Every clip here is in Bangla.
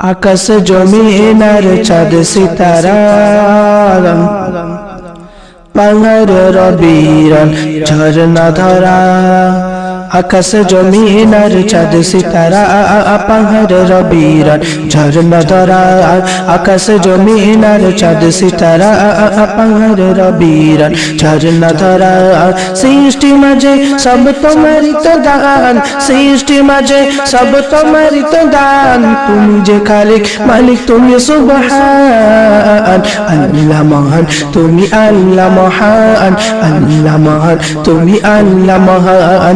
আকাশ জমিনার চাঁদ সিতারা। পাহাড় রবিরন ঝরনা ধরা। আকাশ জমিনার চাঁদ সিতারা পাহাড় রবিরন ঝরনা ধরা আকাশ জমিনার চাঁদ সিতারা পাহাড় রবিরন ঝরনা ধরা সৃষ্টি মাঝে সব তোমারই তো দান সৃষ্টি মাঝে সব তোমারই তো দান তুমি যে খালিক মালিক তুমি সুবহান আল্লাহ মহান তুমি আল্লাহ মহান আল্লাহ মহান তুমি আল্লাহ মহান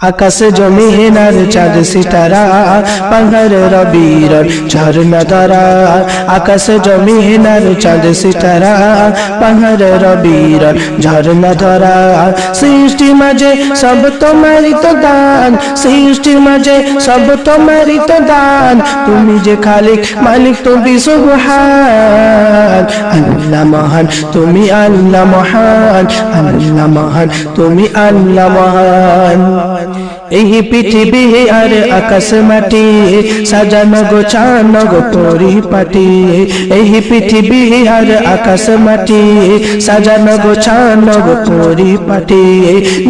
আকাশ জমিনার চাঁদ সিতারা পাহাড় রবির ঝরনা ধরা আকাশ জমিনার চাঁদ সিতারা পাহাড় রবির ঝরনা ধরা সৃষ্টি মাঝে সব তোমারই তো দান সৃষ্টি মাঝে সব তোমারই তো দান তুমি যে খালিক মালিক তুমি সুবহান আল্লাহ মহান তুমি আল্লাহ মহান আল্লাহ মহান তুমি আল্লাহ মহান এই পৃথিবী আর আকাশ মাটি সাজানো গোছানো গো পরিপাটি এই পৃথিবী আর আকাশ মাটি সাজানো গোছানো গো পরিপাটি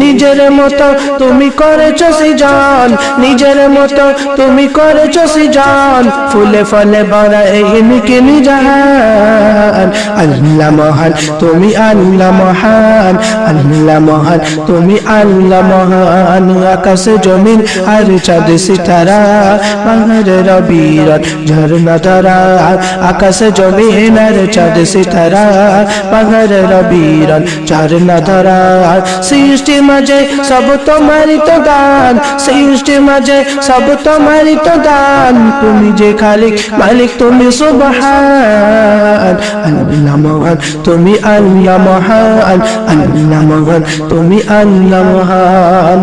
নিজের মতো তুমি করেছ সৃজন, নিজের মতো তুমি করেছ সৃজন। ফুলে ফলে বড় এই নিকিনি জাহান আল্লাহ মহান, তুমি আল্লাহ মহান। আল্লাহ মহান, তুমি আল্লাহ মহান। আকাশ জমিন আর চাঁদ সিতারা পাহাড় রবির ঝরনা ধরা আকাশ জমিন আর চাঁদ সিতারা পাহাড় রবির ঝরনা ধরা সৃষ্টি মাঝে সব তোমারই তো দান সৃষ্টি মাঝে সব তোমারই তো দান তুমি যে খালিক মালিক তুমি সুবহান আল্লাহ মহান তুমি আল্লাহ মহান আল্লাহ মহান তুমি আল্লাহ মহান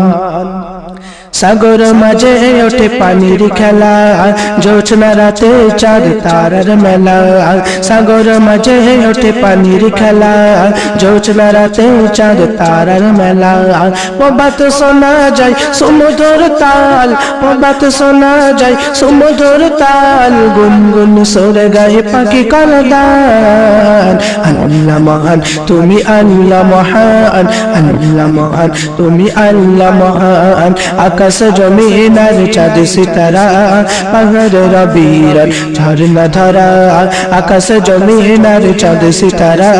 সাগর মাঝে ওঠে পানির খেলা জোছনা রাতে চাঁদ তারার মেলা। সাগর মাঝে ওঠে পানির খেলা জোছনা রাতে চাঁদ তারার মেলা। পবাত শোনা যায় সমুদ্র তাল পবাত শোনা যায় সমুদ্র তাল। গুনগুন সরে গায়ে পাখি কলদান, আল্লাহ মহান, তুমি আল্লাহ মহান আল্লাহ মহান, তুমি আল্লাহ মহান। আকাশ জমিন আর চাঁদ সিতারা পাহাড় রবির ঝরনা ধরা আকাশ জমিন আর চাঁদ সিতারা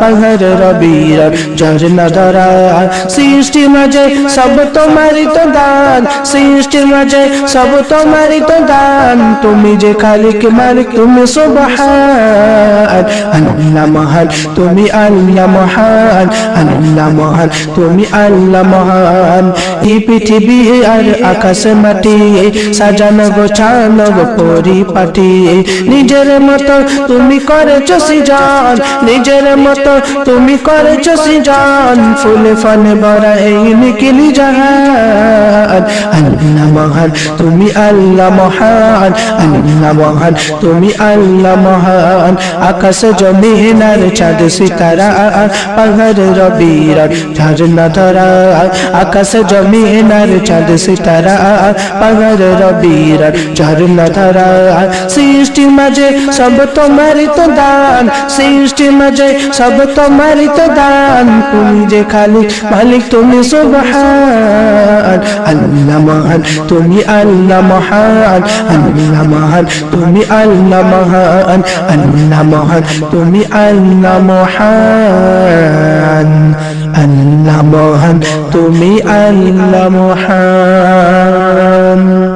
পাহাড় রবির ঝরনা ধরা সৃষ্টি মাঝে সব তোমারই তো দান সৃষ্টি মাঝে সব তোমারই তো দান তুমি যে খালিক মালিক তুমি সুবহান আল্লাহ মহান তুমি আল্লাহ মহান আল্লাহ মহান তুমি আল্লাহ মহান এই পৃথিবী আর আকাশ সাজানো গোছানো পরিপাটি। নিজের মতো তুমি করেছ সৃজন, নিজের মতো তুমি করেছ সৃজন। ফুলে ফলে বড়া এই নিকিলি জাহান। আল্লাহ মহান, তুমি আল্লাহ মহান। আল্লাহ মহান, তুমি আল্লাহ মহান। আকাশ জমিন আর চাঁদ সিতারা, পাহাড় রবির ঝরনা ধরা। আকাশ জমিন আর চাঁদ সিতারা ঝরনা ধরা। সৃষ্টি মাঝে সব তো দান, সৃষ্টি মাঝে সব তো দান। তুমি যে খালি মালিক তুমি সুবহান। আল্লাহ মহান, তুমি আল্লাহ মহান। আল্লাহ মহান, তুমি আল্লাহ মহান। আল্লাহ মহান, তুমি আল্লাহ মহান। আল্লাহ মহান, তুমি আল্লাহ মহান। Amen.